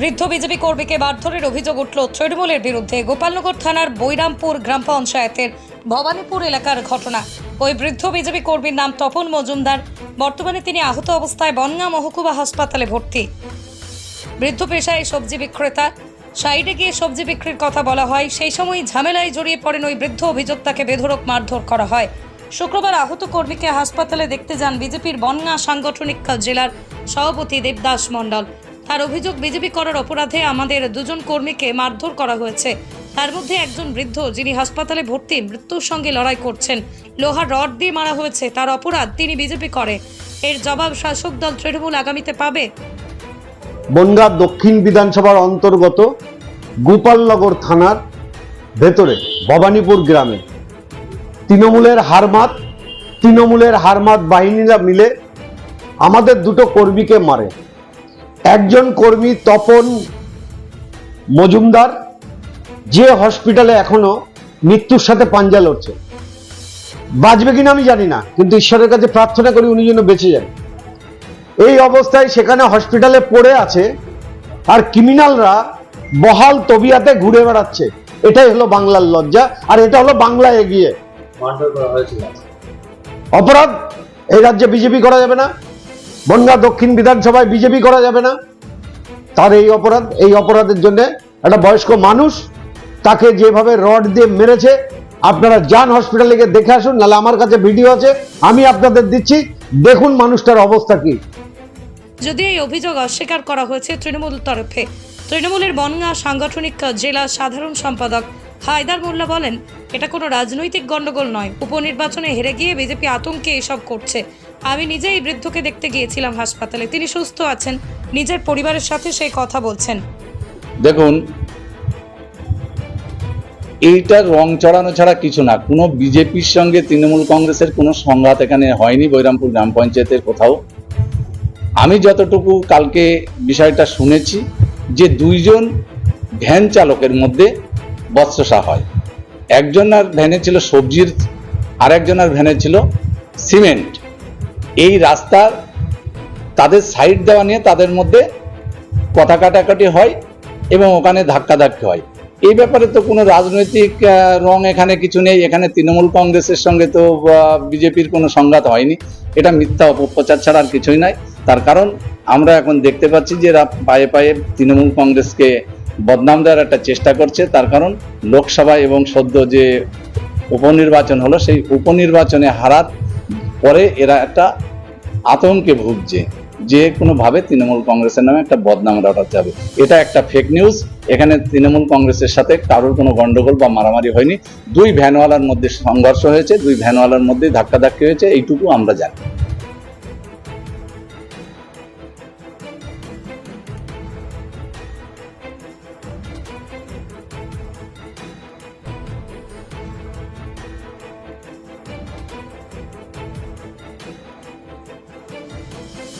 বৃদ্ধ বিজেপি কর্মীকে মারধরের অভিযোগ উঠল তৃণমূলের বিরুদ্ধে গোপালনগর থানার বৈরামপুর গ্রাম পঞ্চায়েতের ভবানীপুর এলাকার ঘটনা। ওই বৃদ্ধ বিজেপি কর্মীর নাম তপন মজুমদার। বর্তমানে তিনি আহত অবস্থায় বনগাঁ মহকুমা হাসপাতালে ভর্তি। বৃদ্ধ পেশায় সবজি বিক্রেতা। সাইডে গিয়ে সবজি বিক্রির কথা বলা হয়। সেই সময় ঝামেলায় জড়িয়ে পড়েন ওই বৃদ্ধ অভিযোক্তাকে বেধরক মারধর করা হয়। শুক্রবার আহত কর্মীকে হাসপাতালে দেখতে যান বিজেপির বনগাঁ সাংগঠনিক জেলার সভাপতি দেবদাস মণ্ডল। তার অভিযোগ বিজেপি করার অপরাধে আমাদের দুজন কর্মীকে মারধর করা হয়েছে। তার মধ্যে একজন বৃদ্ধ যিনি হাসপাতালে ভর্তি মৃত্যুর সঙ্গে লড়াই করছেন। লোহার রড দিয়ে মারা হয়েছে, তার অপরাধ তিনি বিজেপি করে। এর জবাব শাসক দল তৃণমূল আগামীতে পাবে। বনগাঁ দক্ষিণ বিধানসভার অন্তর্গত গোপালনগর থানার ভেতরে, ভবানীপুর গ্রামে। তৃণমূলের হারমাত তৃণমূলের হারমাত বাহিনীরা মিলে আমাদের দুটো কর্মীকে মারে। একজন কর্মী তপন মজুমদার যে হসপিটালে এখনও মৃত্যুর সাথে পাঞ্জা লড়ছে। বাঁচবে কিনা আমি জানি না কিন্তু ঈশ্বরের কাছে প্রার্থনা করি উনি যেন বেঁচে যান। এই অবস্থায় সেখানে হসপিটালে পড়ে আছে আর ক্রিমিনালরা বহাল তবিয়াতে ঘুরে বেড়াচ্ছে। এটাই হলো বাংলার লজ্জা আর এটা হলো বাংলা এগিয়ে। অপরাধ এই রাজ্যে বিজেপি করা যাবে না। বনগাঁ দক্ষিণ বিধানসভায় বিজেপি করা যাবে না। তার এই অপরাধ, এই অপরাধের জন্য একটা বয়স্ক মানুষ তাকে যেভাবে রড দিয়ে মেরেছে, আপনারা যান হসপিটালে গিয়ে দেখে আসুন, নাহলে আমার কাছে ভিডিও আছে, আমি আপনাদের দিচ্ছি, দেখুন মানুষটার অবস্থা কি। যদি এই অভিযোগ অস্বীকার করা হয়েছে তৃণমূল তরফে, তৃণমূলের বনগাঁ সাংগঠনিক জেলা সাধারণ সম্পাদক হায়দার মোল্লা বলেন, এটা কোনো রাজনৈতিক গণ্ডগোল নয়, উপনির্বাচনে হেরে গিয়ে বিজেপি আতঙ্কে এসব করছে। আমি নিজেই বৃদ্ধকে দেখতে গিয়েছিলাম হাসপাতালে। তিনি সুস্থ আছেন, নিজের পরিবারের সাথে সেই কথা বলছেন। দেখুন এইটার রং চড়ানো ছাড়া কিছু না। কোনো বিজেপির সঙ্গে তৃণমূল কংগ্রেসের কোনো সংঘাত এখানে হয়নি বৈরামপুর গ্রাম পঞ্চায়েতের কোথাও। আমি যতটুকু কালকে বিষয়টা শুনেছি যে দুইজন ভ্যান চালকের মধ্যে বৎসসা হয়। একজনের ভ্যানে ছিল সবজির আর একজনের ভ্যানে ছিল সিমেন্ট। এই রাস্তার তাদের সাইড দেওয়া নিয়ে তাদের মধ্যে কথা কাটাকাটি হয় এবং ওখানে ধাক্কাধাক্কি হয়। এই ব্যাপারে তো কোনো রাজনৈতিক রং এখানে কিছু নেই। এখানে তৃণমূল কংগ্রেসের সঙ্গে তো বিজেপির কোনো সংঘাত হয়নি। এটা মিথ্যা অপপ্রচার ছাড়া আর কিছুই নাই। তার কারণ আমরা এখন দেখতে পাচ্ছি যে পায়ে পায়ে তৃণমূল কংগ্রেসকে বদনাম দেওয়ার একটা চেষ্টা করছে। তার কারণ লোকসভা এবং সদ্য যে উপনির্বাচন হলো, সেই উপনির্বাচনে হারার পরে এরা একটা আতঙ্কে ভুগছে। যে কোনোভাবে তৃণমূল কংগ্রেসের নামে একটা বদনাম রটাতে যাবে এটা একটা ফেক নিউজ এখানে তৃণমূল কংগ্রেসের সাথে কারোর কোনো গন্ডগোল বা মারামারি হয়নি। দুই ভ্যানওয়ালার মধ্যে সংঘর্ষ হয়েছে, দুই ভ্যানওয়ালার মধ্যে ধাক্কাধাক্কি হয়েছে, এইটুকু আমরা জানি।